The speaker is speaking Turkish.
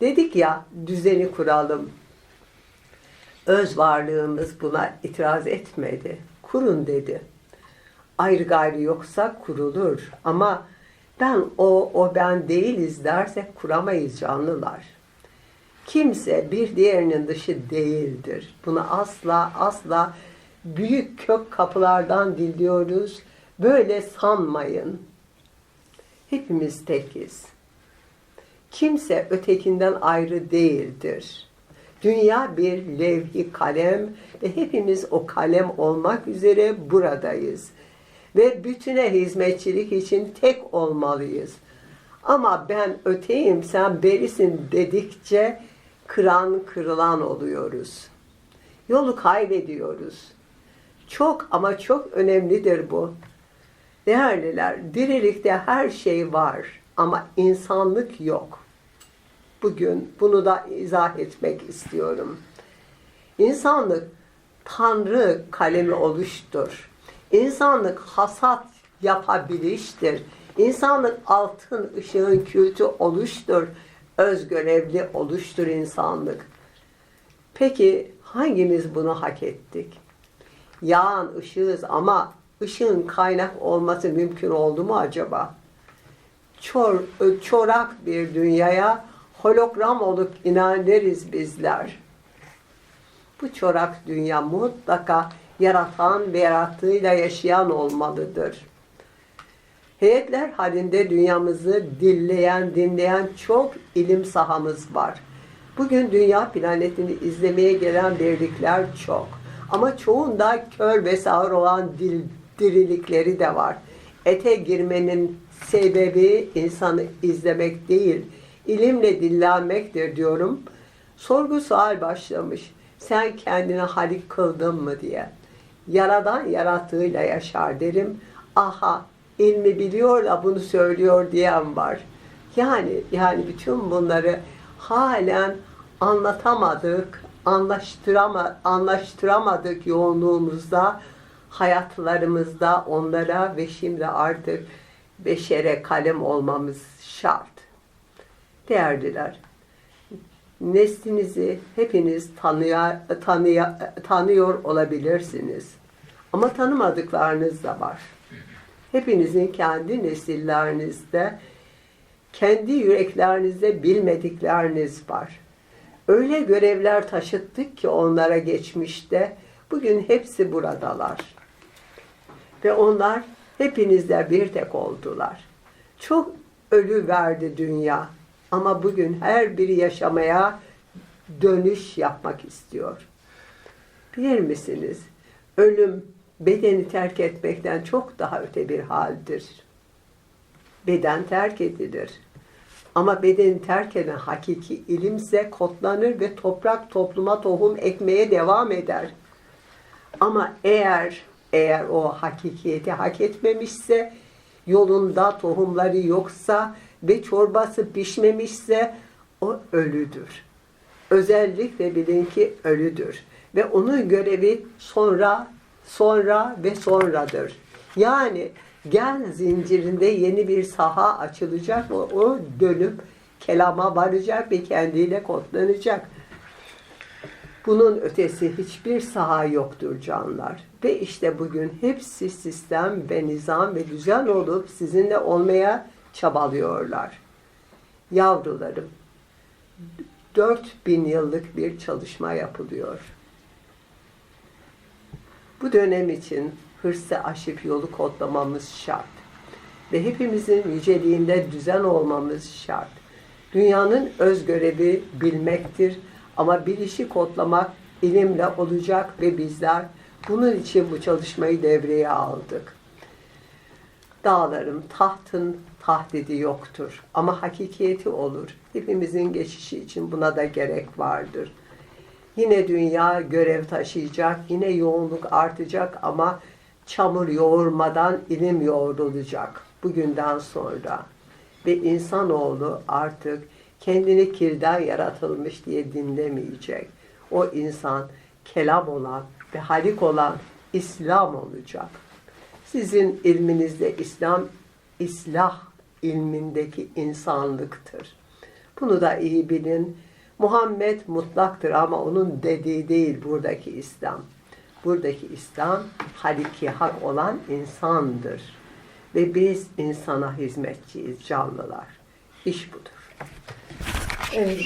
Dedik ya düzeni kuralım. Öz varlığımız buna itiraz etmedi. Kurun dedi. Ayrı gayrı yoksa kurulur. Ama ben o, o ben değiliz dersek kuramayız canlılar. Kimse bir diğerinin dışı değildir. Bunu asla asla büyük kök kapılardan diliyoruz. Böyle sanmayın. Hepimiz tekiz. Kimse ötekinden ayrı değildir. Dünya bir levhi kalem ve hepimiz o kalem olmak üzere buradayız. Ve bütüne hizmetçilik için tek olmalıyız. Ama ben öteyim, sen berisin dedikçe kıran kırılan oluyoruz. Yolu kaybediyoruz. Çok ama çok önemlidir bu. Değerliler, dirilikte her şey var ama insanlık yok. Bugün bunu da izah etmek istiyorum. İnsanlık Tanrı kalemi oluştur. İnsanlık hasat yapabiliştir. İnsanlık altın ışığın kültü oluştur. Özgörevli oluştur insanlık. Peki hangimiz bunu hak ettik? Yağan ışığız ama ışığın kaynak olması mümkün oldu mu acaba? Çor, çorak bir dünyaya hologram olup inanırız bizler. Bu çorak dünya mutlaka yaratan ve yarattığıyla yaşayan olmalıdır. Heyetler halinde dünyamızı dilleyen, dinleyen çok ilim sahamız var. Bugün dünya planetini izlemeye gelen birlikler çok. Ama çoğunda kör ve sağır olan dil, dirilikleri de var. Ete girmenin sebebi insanı izlemek değil, ilimle dillenmektir diyorum. Sorgu sual başlamış. Sen kendine halik kıldın mı diye. Yaradan yarattığıyla yaşar derim. Aha ilmi biliyor da bunu söylüyor diyen var. Yani yani bütün bunları halen anlatamadık, anlaştırama, anlaştıramadık yoğunluğumuzda, hayatlarımızda onlara ve şimdi artık beşere kalem olmamız şart. Değerliler, neslinizi hepiniz tanıyor, tanıyor, tanıyor olabilirsiniz. Ama tanımadıklarınız da var. Hepinizin kendi nesillerinizde, kendi yüreklerinizde bilmedikleriniz var. Öyle görevler taşıttık ki onlara geçmişte, bugün hepsi buradalar. Ve onlar hepinizle bir tek oldular. Çok ölü verdi dünya. Ama bugün her biri yaşamaya dönüş yapmak istiyor. Bilir misiniz? Ölüm bedeni terk etmekten çok daha öte bir haldir. Beden terk edilir. Ama bedeni terk eden hakiki ilimse kodlanır ve toprak topluma tohum ekmeye devam eder. Ama eğer eğer o hakikiyeti hak etmemişse, yolunda tohumları yoksa ve çorbası pişmemişse o ölüdür. Özellikle bilin ki ölüdür. Ve onun görevi sonra, sonra ve sonradır. Yani gen zincirinde yeni bir saha açılacak. O, o dönüp kelama varacak ve kendiyle kodlanacak. Bunun ötesi hiçbir saha yoktur canlar. Ve işte bugün hepsi sistem ve nizam ve düzen olup sizinle olmaya çabalıyorlar. Yavrularım, 4000 yıllık bir çalışma yapılıyor. Bu dönem için hırsı aşıp yolu kodlamamız şart. Ve hepimizin yüceliğinde düzen olmamız şart. Dünyanın öz görevi bilmektir ama bilişi kodlamak ilimle olacak ve bizler bunun için bu çalışmayı devreye aldık. Dağların, tahtın tahdidi yoktur ama hakikiyeti olur. Hepimizin geçişi için buna da gerek vardır. Yine dünya görev taşıyacak, yine yoğunluk artacak ama çamur yoğurmadan ilim yoğrulacak bugünden sonra. Ve insanoğlu artık kendini kirden yaratılmış diye dinlemeyecek. O insan kelam olan ve halik olan İslam olacak. Sizin ilminizde İslam, İslah ilmindeki insanlıktır. Bunu da iyi bilin. Muhammed mutlaktır ama onun dediği değil buradaki İslam. Buradaki İslam haliki hak olan insandır. Ve biz insana hizmetçiyiz, canlılar. İş budur. and